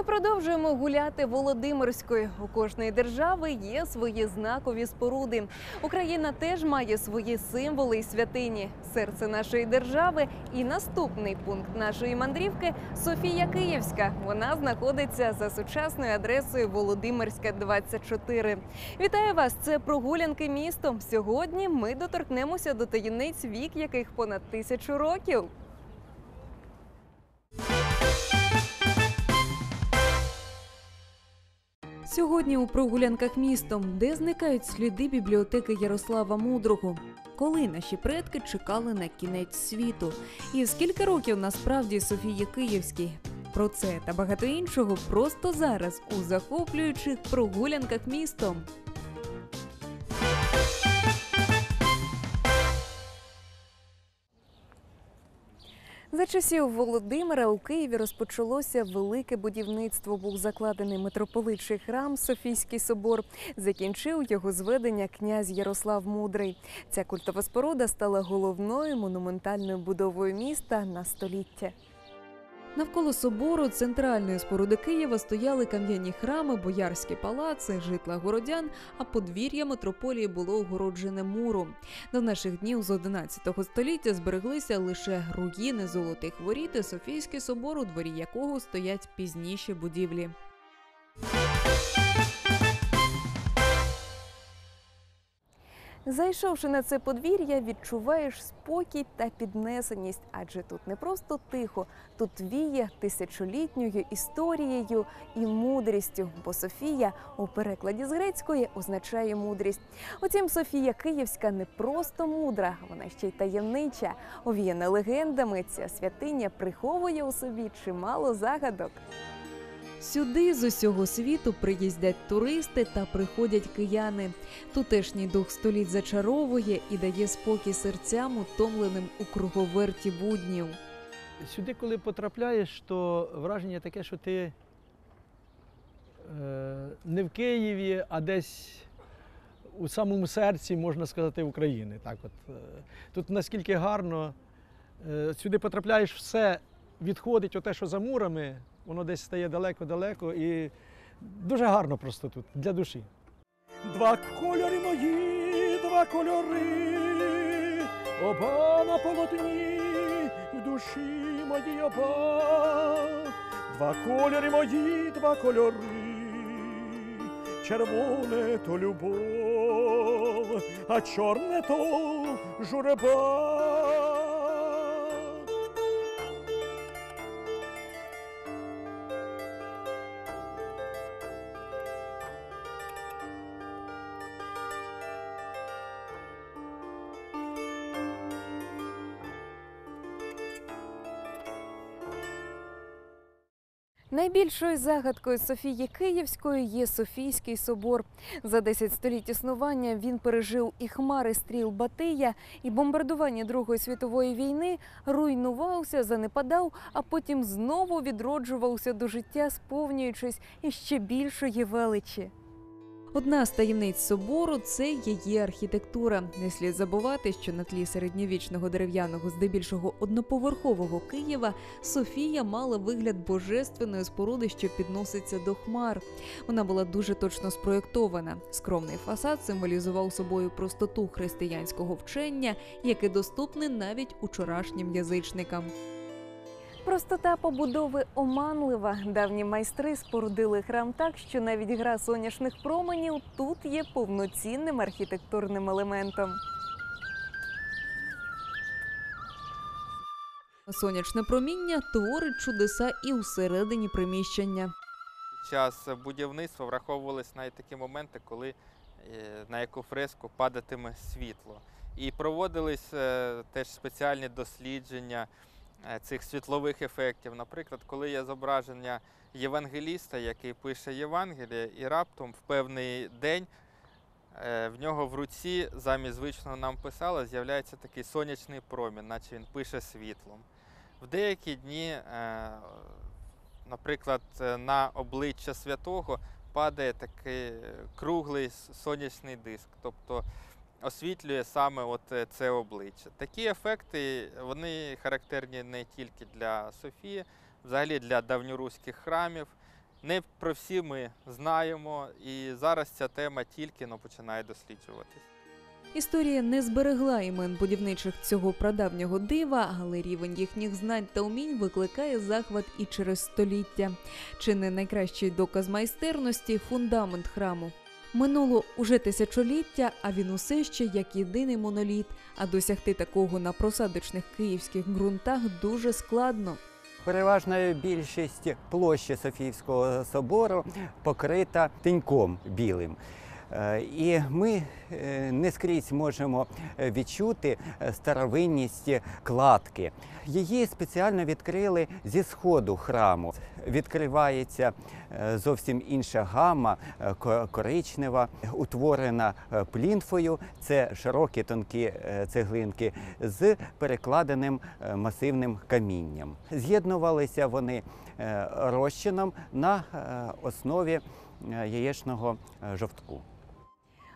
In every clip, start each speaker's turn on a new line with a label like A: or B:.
A: Ми продовжуємо гуляти Володимирською. У кожної держави є свої знакові споруди. Україна теж має свої символи і святині. Серце нашої держави. І наступний пункт нашої мандрівки Софія Київська. Вона знаходиться за сучасною адресою Володимирська 24. Вітаю вас! Це прогулянки містом. Сьогодні ми доторкнемося до таємниць вік, яких понад тисячу років. Сьогодні у прогулянках містом, де зникають сліди бібліотеки Ярослава Мудрого. Коли наші предки чекали на кінець світу, і скільки років насправді Софії Київській? Про це та багато іншого просто зараз у захоплюючих прогулянках містом. За часів Володимира у Києві розпочалося велике будівництво. Був закладений митрополитчий храм Софійський собор. Закінчив його зведення князь Ярослав Мудрий. Ця культова споруда стала головною монументальною будовою міста на століття. Навколо собору центральної споруди Києва стояли кам'яні храми, боярські палаци, житла городян, а подвір'я митрополії було огороджене муром. До наших днів з 11 століття збереглися лише руїни золотих воріт і Софійський собор, у дворі якого стоять пізніші будівлі. Зайшовши на це подвір'я, відчуваєш спокій та піднесеність, адже тут не просто тихо, тут віє тисячолітньою історією і мудрістю, бо Софія у перекладі з грецької означає мудрість. Утім, Софія Київська не просто мудра, вона ще й таємнича. Овіяна легендами, ця святиня приховує у собі чимало загадок. Сюди з усього світу приїздять туристи та приходять кияни. Тутешній дух століть зачаровує і дає спокій серцям, утомленим у круговерті буднів.
B: Сюди, коли потрапляєш, то враження таке, що ти е, не в Києві, а десь у самому серці, можна сказати, України. Так от. е. Тут наскільки гарно, е, сюди потрапляєш, все відходить оте, що за мурами, воно десь стає далеко-далеко і дуже гарно просто тут, для душі. Два кольори мої, два кольори, оба на полотні, в душі моїй оба. Два кольори мої, два кольори, червоне то любов, а чорне то журба.
A: Найбільшою загадкою Софії Київської є Софійський собор. За 10 століть існування він пережив і хмари стріл Батия, і бомбардування Другої світової війни, руйнувався, занепадав, а потім знову відроджувався до життя, сповнюючись іще більшої величі. Одна з таємниць собору це її архітектура. Не слід забувати, що на тлі середньовічного дерев'яного, здебільшого одноповерхового Києва, Софія мала вигляд божественної споруди, що підноситься до хмар. Вона була дуже точно спроєктована. Скромний фасад символізував собою простоту християнського вчення, яке доступне навіть учорашнім язичникам. Простота побудови оманлива. Давні майстри спорудили храм так, що навіть гра сонячних променів тут є повноцінним архітектурним елементом. Сонячне проміння творить чудеса і усередині приміщення.
C: Під час будівництва враховувалися навіть такі моменти, коли е, на яку фреску падатиме світло. І проводились е, теж спеціальні дослідження цих світлових ефектів. Наприклад, коли є зображення євангеліста, який пише Євангеліє, і раптом в певний день е, в нього в руці замість звичного нам писала, з'являється такий сонячний промінь, наче він пише світлом. В деякі дні, е, наприклад, е, на обличчя святого падає такий е, круглий сонячний диск, тобто освітлює саме от е, це обличчя. Такі ефекти вони характерні не тільки для Софії, взагалі для давньоруських храмів. Не про всі ми знаємо, і зараз ця тема тільки но починає досліджуватись.
A: Історія не зберегла імен будівничих цього прадавнього дива, але рівень їхніх знань та умінь викликає захват і через століття. Чи не найкращий доказ майстерності фундамент храму. Минуло уже тисячоліття, а він усе ще як єдиний моноліт. А досягти такого на просадочних київських ґрунтах дуже складно.
D: Переважна більшість площі Софіївського собору покрита тиньком білим. Е, І ми е, не скрізь можемо е, відчути старовинність кладки. Її спеціально відкрили зі сходу храму. Відкривається зовсім інша гама, коричнева, утворена плінфою. Це широкі тонкі цеглинки з перекладеним масивним камінням. З'єднувалися вони розчином на основі яєчного жовтку.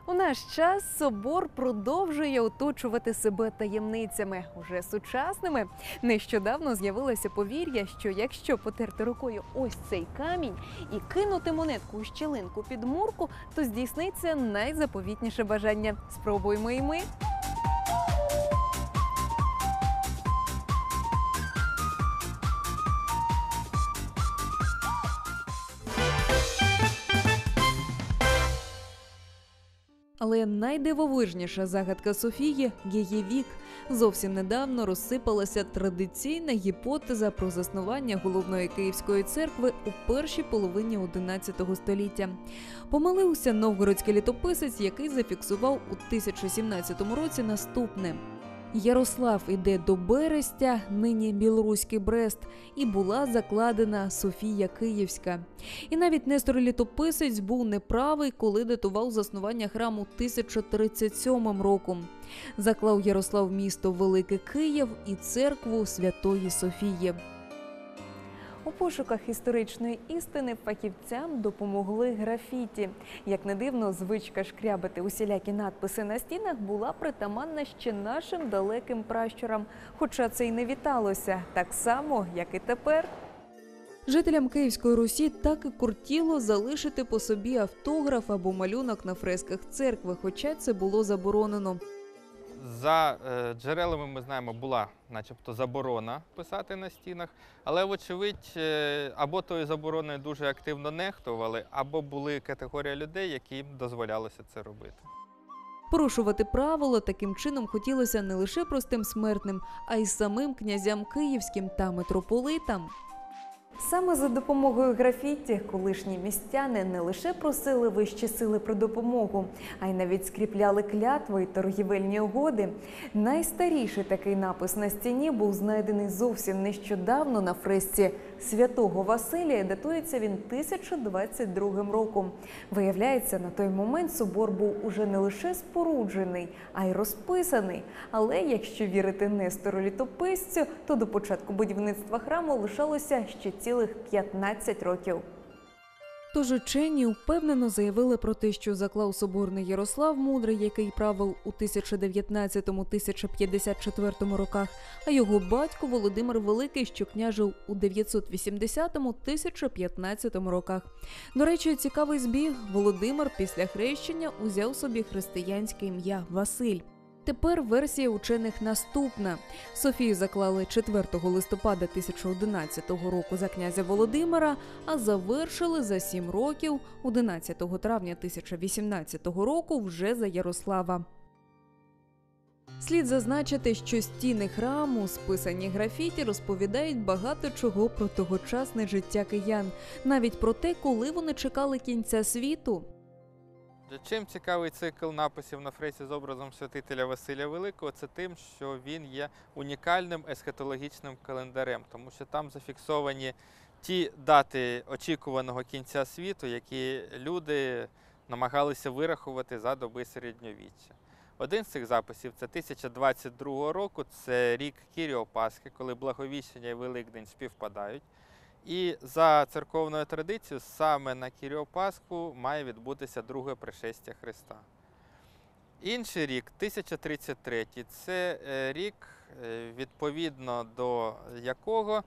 A: У наш час собор продовжує оточувати себе таємницями, уже сучасними. Нещодавно з'явилося повір'я, що якщо потерти рукою ось цей камінь і кинути монетку у щілинку під мурку, то здійсниться найзаповітніше бажання. Спробуймо і ми. Але найдивовижніша загадка Софії її вік. Зовсім недавно розсипалася традиційна гіпотеза про заснування головної київської церкви у першій половині XI століття. Помилився новгородський літописець, який зафіксував у 1017 році наступне. Ярослав іде до Берестя, нині білоруський Брест, і була закладена Софія Київська. І навіть Нестор Літописець був неправий, коли датував заснування храму 1037 роком. Заклав Ярослав місто Велике Київ і церкву Святої Софії. У пошуках історичної істини фахівцям допомогли графіті. Як не дивно, звичка шкрябати усілякі надписи на стінах була притаманна ще нашим далеким пращурам, хоча це й не віталося, так само, як і тепер. Жителям Київської Русі так і кортіло залишити по собі автограф або малюнок на фресках церкви, хоча це було заборонено.
C: За е, джерелами ми знаємо, була начебто заборона писати на стінах, але, вочевидь, е, або тою забороною дуже активно нехтували, або були категорія людей, яким дозволялося це робити.
A: Порушувати правила таким чином хотілося не лише простим смертним, а й самим князям київським та митрополитам. Саме за допомогою графіті колишні містяни не лише просили вищі сили про допомогу, а й навіть скріпляли клятви й торгівельні угоди. Найстаріший такий напис на стіні був знайдений зовсім нещодавно на фресці святого Василія. Датується він 1022 роком. Виявляється, на той момент собор був уже не лише споруджений, а й розписаний. Але якщо вірити Нестору літописцю, то до початку будівництва храму лишалося ще цілих 15 років. Тож учені впевнено заявили про те, що заклав соборний Ярослав Мудрий, який правив у 1019-1054 роках, а його батько Володимир Великий, що княжив у 980-1015 роках. До речі, цікавий збіг Володимир після хрещення узяв собі християнське ім'я Василь. Тепер версія учених наступна. Софію заклали 4 листопада 1011 року за князя Володимира, а завершили за 7 років 11 травня 1018 року вже за Ярослава. Слід зазначити, що стіни храму, списані графіті, розповідають багато чого про тогочасне життя киян, навіть про те, коли вони чекали кінця світу.
C: Чим цікавий цикл написів на фресі з образом святителя Василя Великого, це тим, що він є унікальним есхатологічним календарем, тому що там зафіксовані ті дати очікуваного кінця світу, які люди намагалися вирахувати за доби середньовіччя. Один з цих записів це 1022 року, це рік Кіріо Пасхи, коли Благовіщення і Великдень співпадають. І за церковною традицією, саме на Кіріо Пасху має відбутися друге пришестя Христа. Інший рік, 1033, це е, рік, е, відповідно до якого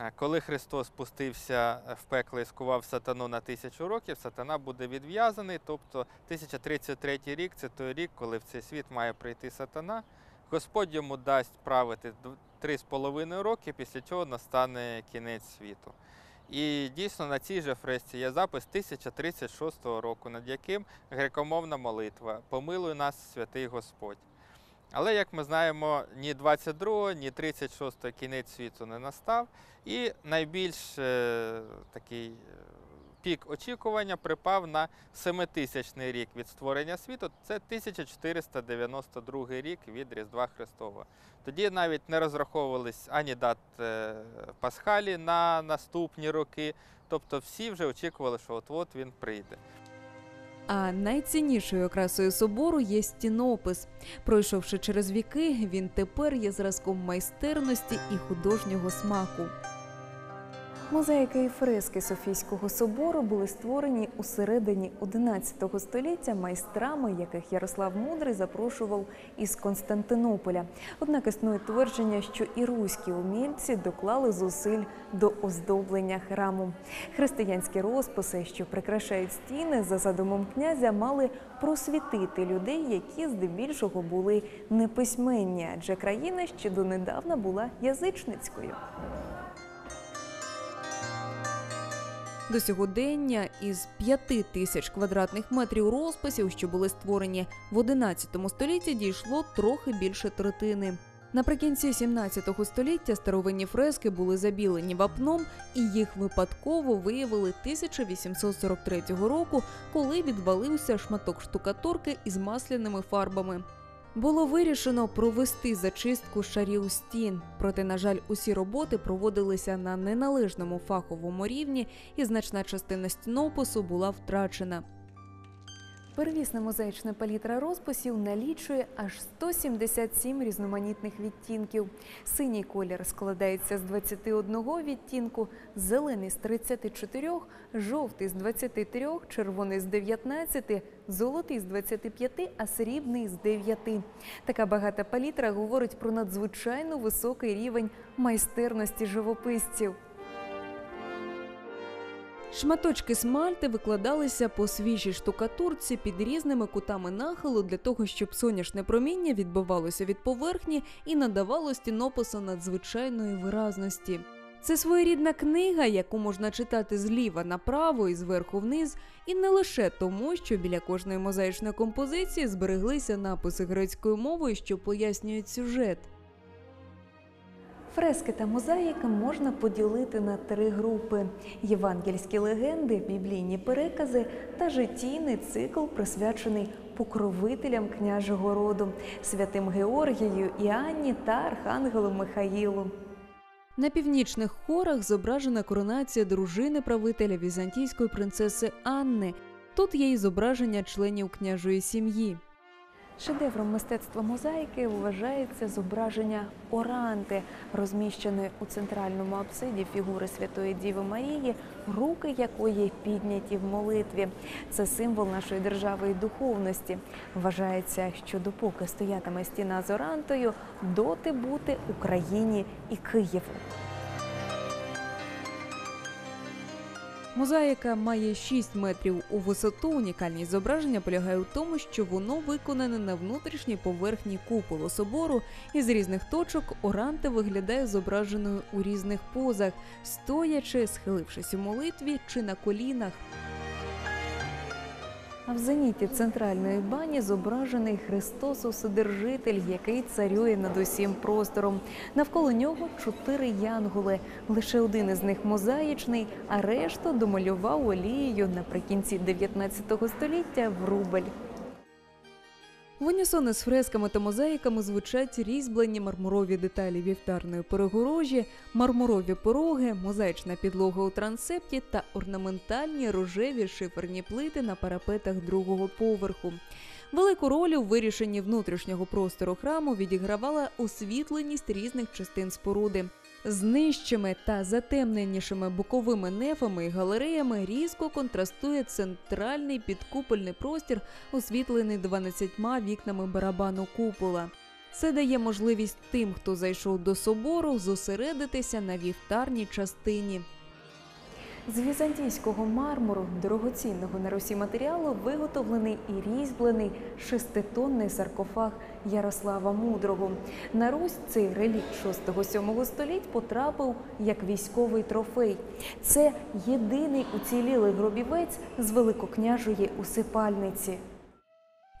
C: Е, Коли Христос спустився в пекло і скував сатану на тисячу років, сатана буде відв'язаний. Тобто 1033 рік це той рік, коли в цей світ має прийти сатана. Господь йому дасть правити д- три з половиною роки, після чого настане кінець світу. І дійсно на цій же фресці є запис 1036 року, над яким грекомовна молитва Помилуй нас, святий Господь. Але, як ми знаємо, ні 22, ні 36 кінець світу не настав. І найбільш е, такий е, пік очікування припав на 7000 рік від створення світу. Це 1492 рік від Різдва Христова. Тоді навіть не розраховувались ані дат е, Пасхалі на наступні роки. Тобто всі вже очікували, що от-от він прийде.
A: А найціннішою окрасою собору є стінопис. Пройшовши через віки, він тепер є зразком майстерності і художнього смаку. Мозаїки і фрески Софійського собору були створені у середині XI століття майстрами, яких Ярослав Мудрий запрошував із Константинополя. Однак існує твердження, що і руські умільці доклали зусиль до оздоблення храму. Християнські розписи, що прикрашають стіни за задумом князя, мали просвітити людей, які здебільшого були неписьменні, адже країна ще донедавна була язичницькою. До сьогодення із п'яти тисяч квадратних метрів розписів, що були створені в 11 столітті, дійшло трохи більше третини. Наприкінці 17 століття старовинні фрески були забілені вапном, і їх випадково виявили 1843 року, коли відвалився шматок штукатурки із масляними фарбами. Було вирішено провести зачистку шарів стін, проте, на жаль, усі роботи проводилися на неналежному фаховому рівні, і значна частина стінопису була втрачена. Первісна мозаїчна палітра розписів налічує аж 177 різноманітних відтінків. Синій колір складається з 21 відтінку, зелений з 34, жовтий з 23, червоний з 19, золотий з 25, а срібний з 9. Така багата палітра говорить про надзвичайно високий рівень майстерності живописців. Шматочки смальти викладалися по свіжій штукатурці під різними кутами нахилу для того, щоб сонячне проміння відбивалося від поверхні і надавало стінопису надзвичайної виразності. Це своєрідна книга, яку можна читати зліва направо і зверху вниз, і не лише тому, що біля кожної мозаїчної композиції збереглися написи грецькою мовою, що пояснюють сюжет. Фрески та мозаїки можна поділити на три групи: євангельські легенди, біблійні перекази та життійний цикл, присвячений покровителям княжого роду, святим Георгію, Іанні та архангелу Михаїлу. На північних хорах зображена коронація дружини правителя візантійської принцеси Анни. Тут є і зображення членів княжої сім'ї. Шедевром мистецтва мозаїки вважається зображення оранти, розміщеної у центральному апсиді фігури Святої Діви Марії, руки якої підняті в молитві. Це символ нашої держави і духовності. Вважається, що допоки стоятиме стіна з орантою, доти бути Україні і Києву. Мозаїка має 6 метрів у висоту. Унікальність зображення полягає у тому, що воно виконане на внутрішній поверхні куполу собору, і з різних точок оранта виглядає зображеною у різних позах, стоячи, схилившись у молитві чи на колінах. А в зеніті центральної бані зображений Христос Уседержитель, який царює над усім простором. Навколо нього чотири янголи. Лише один із них мозаїчний, а решту домалював олією наприкінці 19 століття в рубль. В унісон із фресками та мозаїками звучать різьблені мармурові деталі вівтарної перегорожі, мармурові пороги, мозаїчна підлога у трансепті та орнаментальні рожеві шиферні плити на парапетах другого поверху. Велику роль у вирішенні внутрішнього простору храму відігравала освітленість різних частин споруди. З нижчими та затемненішими боковими нефами і галереями різко контрастує центральний підкупольний простір, освітлений 12 вікнами барабану купола. Це дає можливість тим, хто зайшов до собору, зосередитися на вівтарній частині. З візантійського мармуру, дорогоцінного на Русі матеріалу, виготовлений і різьблений шеститонний саркофаг Ярослава Мудрого. На Русь цей релікт 6-7 століть потрапив як військовий трофей. Це єдиний уцілілий гробівець з великокняжої усипальниці.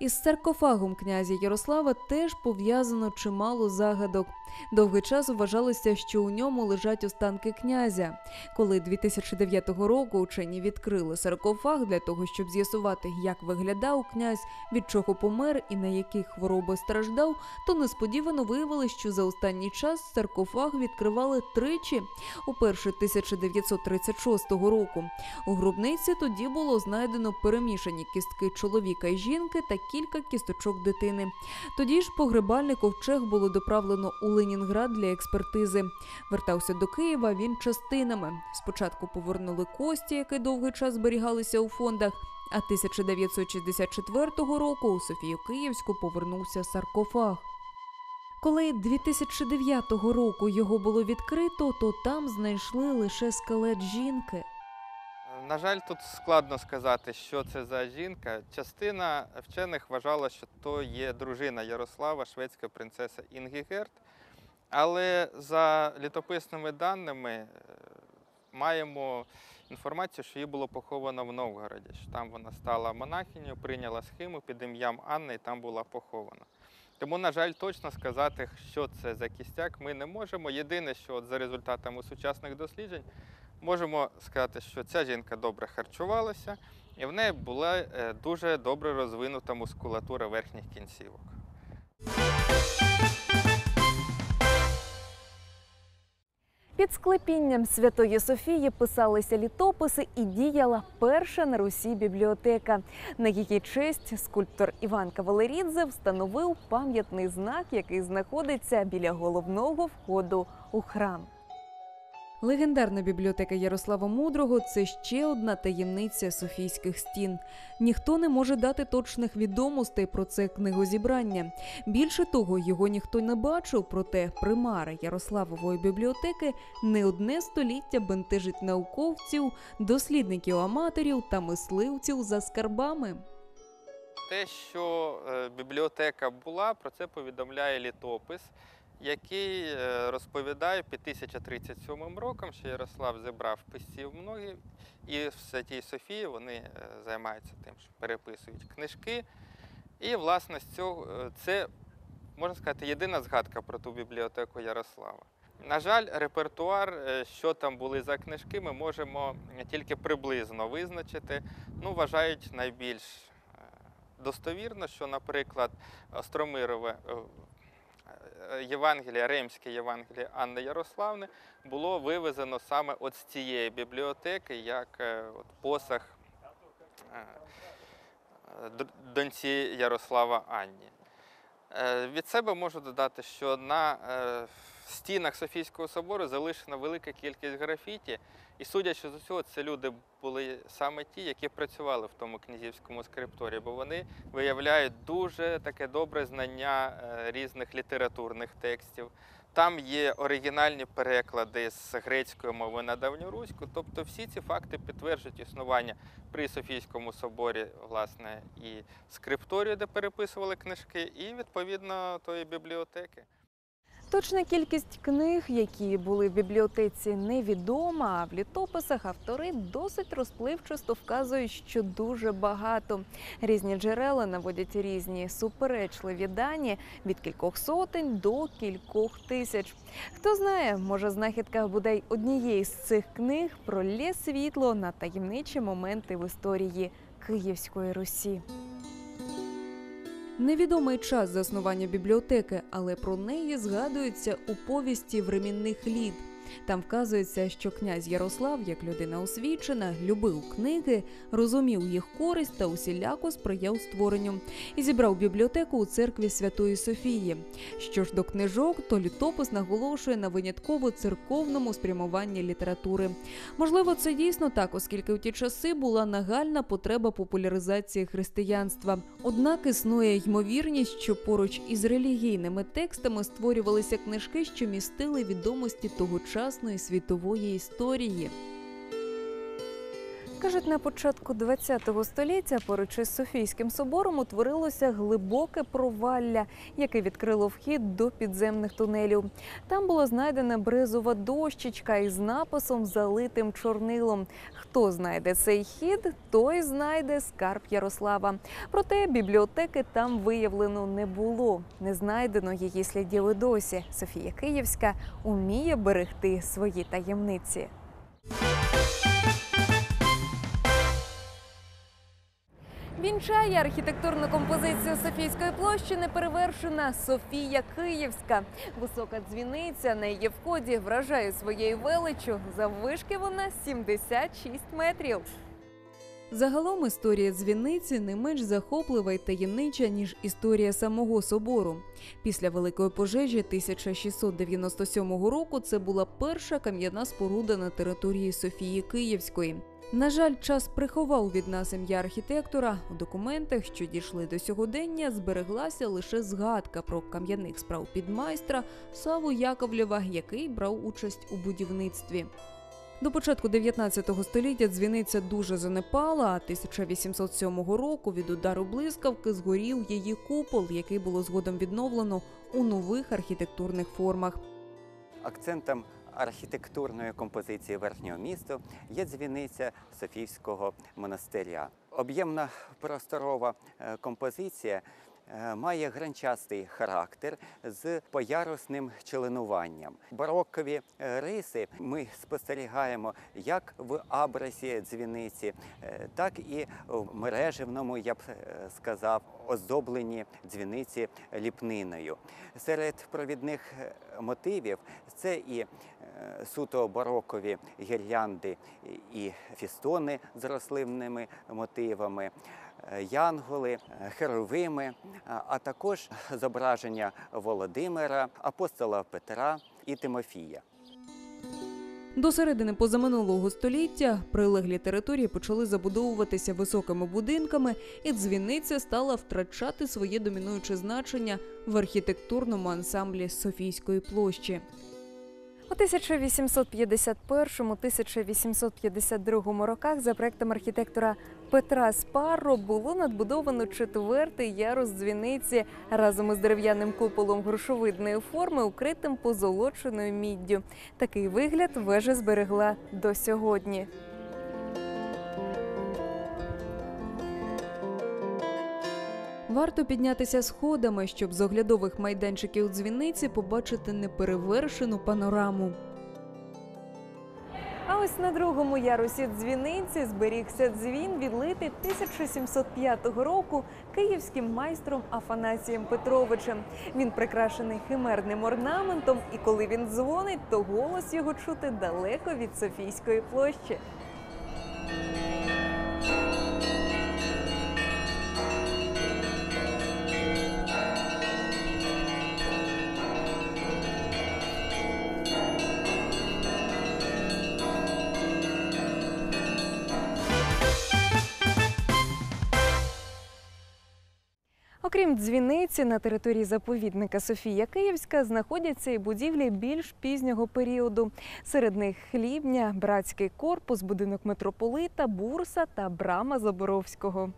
A: Із саркофагом князя Ярослава теж пов'язано чимало загадок. Довгий час вважалося, що у ньому лежать останки князя. Коли 2009 року учені відкрили саркофаг для того, щоб з'ясувати, як виглядав князь, від чого помер і на які хвороби страждав, то несподівано виявилось, що за останній час саркофаг відкривали тричі. Уперше 1936 року. У гробниці тоді було знайдено перемішані кістки чоловіка і жінки та кілька кісточок дитини. Тоді ж погребальний ковчег було доправлено у Ленінград для експертизи. Вертався до Києва він частинами. Спочатку повернули кості, які довгий час зберігалися у фондах. А 1964 року у Софію Київську повернувся саркофаг. Коли 2009 року його було відкрито, то там знайшли лише скелет жінки.
C: На жаль, тут складно сказати, що це за жінка. Частина вчених вважала, що то є дружина Ярослава, шведська принцеса Інгігерт. Але за літописними даними е, маємо інформацію, що її було поховано в Новгороді. Що там вона стала монахинею, прийняла схему під ім'ям Анни і там була похована. Тому, на жаль, точно сказати, що це за кістяк, ми не можемо. Єдине, що от за результатами сучасних досліджень можемо сказати, що ця жінка добре харчувалася, і в неї була е, дуже добре розвинута мускулатура верхніх кінцівок.
A: Під склепінням Святої Софії писалися літописи і діяла перша на Русі бібліотека. На її честь скульптор Іван Кавалерідзе встановив пам'ятний знак, який знаходиться біля головного входу у храм. Легендарна бібліотека Ярослава Мудрого це ще одна таємниця Софійських стін. Ніхто не може дати точних відомостей про це книгозібрання. Більше того, його ніхто не бачив, проте примара Ярославової бібліотеки не одне століття бентежить науковців, дослідників аматорів та мисливців за скарбами.
C: Те, що е, бібліотека була, про це повідомляє літопис, який е, розповідає під 1037 роком, що Ярослав зібрав писців многих, і в Святій Софії вони е, займаються тим, що переписують книжки. І, власне, е, це, можна сказати, єдина згадка про ту бібліотеку Ярослава. На жаль, репертуар, що там були за книжки, ми можемо тільки приблизно визначити. Ну, вважають найбільш достовірно, що, наприклад, Остромирове Євангеліє, Римське Євангеліє Анни Ярославни було вивезено саме от з цієї бібліотеки, як е, от посаг е, доньці Ярослава Анні. Е, Від себе можу додати, що на е, стінах Софійського собору залишена велика кількість графіті, і судячи з усього, це люди були саме ті, які працювали в тому князівському скрипторі, бо вони виявляють дуже таке добре знання е, різних літературних текстів. Там є оригінальні переклади з грецької мови на давньоруську. Тобто всі ці факти підтверджують існування при Софійському соборі, власне, і скрипторію, де переписували книжки, і відповідно тої бібліотеки.
A: Точна кількість книг, які були в бібліотеці, невідома. А в літописах автори досить розпливчасто вказують, що дуже багато. Різні джерела наводять різні суперечливі дані від кількох сотень до кількох тисяч. Хто знає, може знахідка бодай однієї з цих книг пролє світло на таємничі моменти в історії Київської Русі. Невідомий час заснування бібліотеки, але про неї згадується у повісті времінних літ. Там вказується, що князь Ярослав, як людина освічена, любив книги, розумів їх користь та усіляко сприяв створенню і зібрав бібліотеку у церкві Святої Софії. Що ж до книжок, то літопис наголошує на винятково церковному спрямуванні літератури. Можливо, це дійсно так, оскільки у ті часи була нагальна потреба популяризації християнства. Однак існує ймовірність, що поруч із релігійними текстами створювалися книжки, що містили відомості тогочасної світової історії. Кажуть, на початку ХХ століття поруч із Софійським собором утворилося глибоке провалля, яке відкрило вхід до підземних тунелів. Там було знайдена бризова дощечка із написом залитим чорнилом. Хто знайде цей хід, той знайде скарб Ярослава. Проте бібліотеки там виявлено не було. Не знайдено її слідів і досі. Софія Київська уміє берегти свої таємниці. Вінчає архітектурну композицію Софійської площі неперевершена Софія Київська. Висока дзвіниця на її вході вражає своєю величчю. Заввишки вона 76 метрів. Загалом історія дзвіниці не менш захоплива й таємнича, ніж історія самого собору. Після великої пожежі 1697 року це була перша кам'яна споруда на території Софії Київської. На жаль, час приховав від нас ім'я архітектора. У документах, що дійшли до сьогодення, збереглася лише згадка про кам'яних справ підмайстра Саву Яковлєва, який брав участь у будівництві. До початку 19 століття дзвіниця дуже занепала, а 1807 року від удару блискавки згорів її купол, який було згодом відновлено у нових архітектурних формах.
D: Акцентом архітектурної композиції верхнього місту є дзвіниця Софійського монастиря. Об'ємна просторова е, композиція е, має гранчастий характер з поярусним членуванням. Барокові е, риси ми спостерігаємо як в абрасі дзвіниці, так і в мереживному, я б сказав, оздобленні дзвіниці ліпниною. Серед провідних мотивів це і суто барокові гірлянди і фістони з рослинними мотивами, е, янголи, е, херовими, а також зображення Володимира, апостола Петра і Тимофія.
A: До середини позаминулого століття прилеглі території почали забудовуватися високими будинками, і дзвіниця стала втрачати своє домінуюче значення в архітектурному ансамблі Софійської площі. У 1851-1852 роках за проектом архітектора Петра Спарро було надбудовано четвертий ярус дзвіниці разом із дерев'яним куполом грушовидної форми, укритим позолоченою міддю. Такий вигляд вежа зберегла до сьогодні. Варто піднятися сходами, щоб з оглядових майданчиків дзвіниці побачити неперевершену панораму. А ось на другому ярусі дзвіниці зберігся дзвін, відлитий 1705 року київським майстром Афанасієм Петровичем. Він прикрашений химерним орнаментом, і коли він дзвонить, то голос його чути далеко від Софійської площі. Окрім дзвіниці, на території заповідника Софія Київська знаходяться і будівлі більш пізнього періоду. Серед них хлібня, братський корпус, будинок митрополита, бурса та брама Заборовського.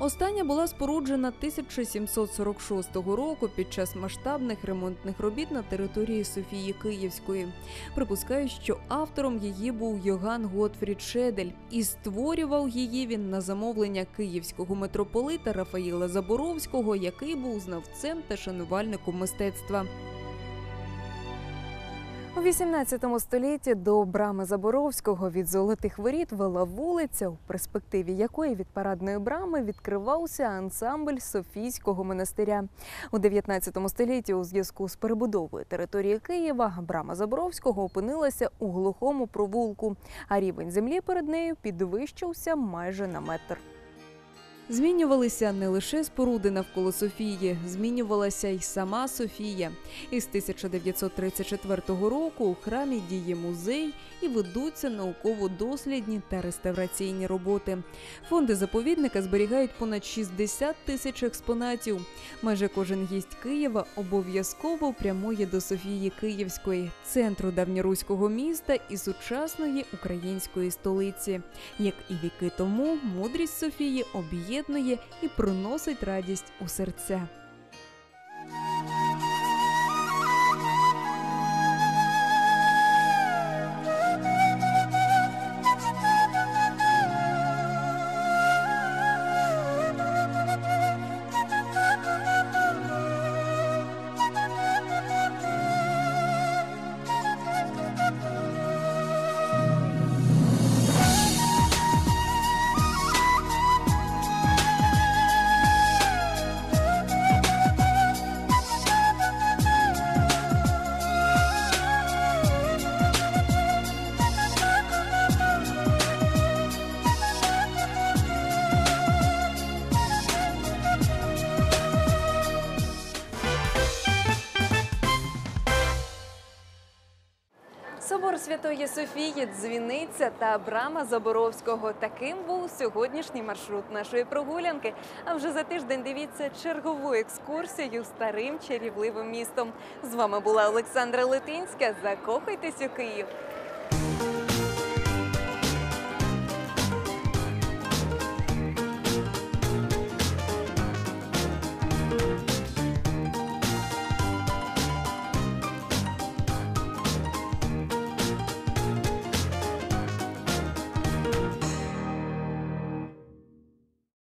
A: Остання була споруджена 1746 року під час масштабних ремонтних робіт на території Софії Київської. Припускають, що автором її був Йоган Готфрід Шедель, і створював її він на замовлення київського митрополита Рафаїла Заборовського, який був знавцем та шанувальником мистецтва. У 18 столітті до брами Заборовського від золотих воріт вела вулиця, у перспективі якої від парадної брами відкривався ансамбль Софійського монастиря. У 19 столітті, у зв'язку з перебудовою території Києва, брама Заборовського опинилася у глухому провулку, а рівень землі перед нею підвищився майже на метр. Змінювалися не лише споруди навколо Софії, змінювалася й сама Софія. Із 1934 року у храмі діє музей і ведуться науково-дослідні та реставраційні роботи. Фонди заповідника зберігають понад 60 тисяч експонатів. Майже кожен гість Києва обов'язково прямує до Софії Київської, центру давньоруського міста і сучасної української столиці. Як і віки тому, мудрість Софії об'єднує і приносить радість у серця. Святої Софії, дзвіниця та брама Заборовського. Таким був сьогоднішній маршрут нашої прогулянки. А вже за тиждень дивіться чергову екскурсію старим чарівливим містом. З вами була Олександра Литинська. Закохайтесь у Київ.